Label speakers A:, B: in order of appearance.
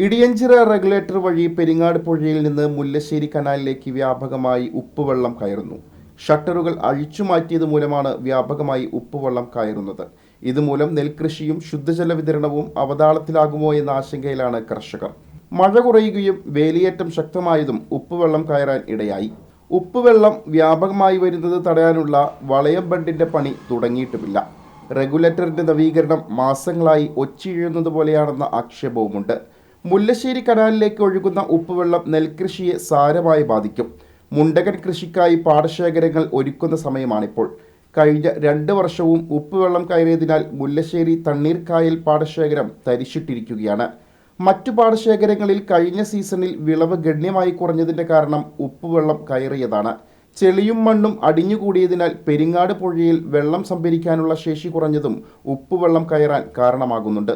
A: Idiyanchira regulator വഴി പെരിങ്ങാട് പുഴയിൽ നിന്ന് മുല്ലശ്ശേരി കനാലിലേക്ക് വ്യാപകമായി ഉപ്പുവെള്ളം കയറുന്നു. ഷട്ടറുകൾ അഴിച്ചുമാറ്റിയത് മൂലമാണ് വ്യാപകമായി ഉപ്പുവെള്ളം കയറുന്നത്. ഇതുമൂലം നെൽകൃഷിയും ശുദ്ധജല വിതരണവും അവതാളത്തിലാകുമോ എന്ന ആശങ്കയിലാണ് കർഷകർ. മഴ കുറയുകയും വേലിയേറ്റം ശക്തമായതും ഉപ്പുവെള്ളം കയറാൻ ഇടയായി. ഉപ്പുവെള്ളം വ്യാപകമായി വരുന്നത് തടയാനുള്ള വളയം ബണ്ടിന്റെ പണി തുടങ്ങിയിട്ടുമില്ല. റെഗുലേറ്ററിന്റെ നവീകരണം മാസങ്ങളായി ഒച്ചിഴുന്നത് പോലെയാണെന്ന ആക്ഷേപവുമുണ്ട്. മുല്ലശ്ശേരി കനാലിലേക്ക് ഒഴുകുന്ന ഉപ്പുവെള്ളം നെൽകൃഷിയെ സാരമായി ബാധിക്കും. മുണ്ടകൻ കൃഷിക്കായി പാടശേഖരങ്ങൾ ഒരുക്കുന്ന സമയമാണിപ്പോൾ. കഴിഞ്ഞ രണ്ട് വർഷവും ഉപ്പുവെള്ളം കയറിയതിനാൽ മുല്ലശ്ശേരി തണ്ണീർക്കായൽ പാടശേഖരം തരിശിട്ടിരിക്കുകയാണ്. മറ്റു പാടശേഖരങ്ങളിൽ കഴിഞ്ഞ സീസണിൽ വിളവ് ഗണ്യമായി കുറഞ്ഞതിന്റെ കാരണം ഉപ്പുവെള്ളം കയറിയതാണ്. ചെളിയും മണ്ണും അടിഞ്ഞുകൂടിയതിനാൽ പെരിങ്ങാട് പുഴയിൽ വെള്ളം സംഭരിക്കാനുള്ള ശേഷി കുറഞ്ഞതും ഉപ്പുവെള്ളം കയറാൻ കാരണമാകുന്നുണ്ട്.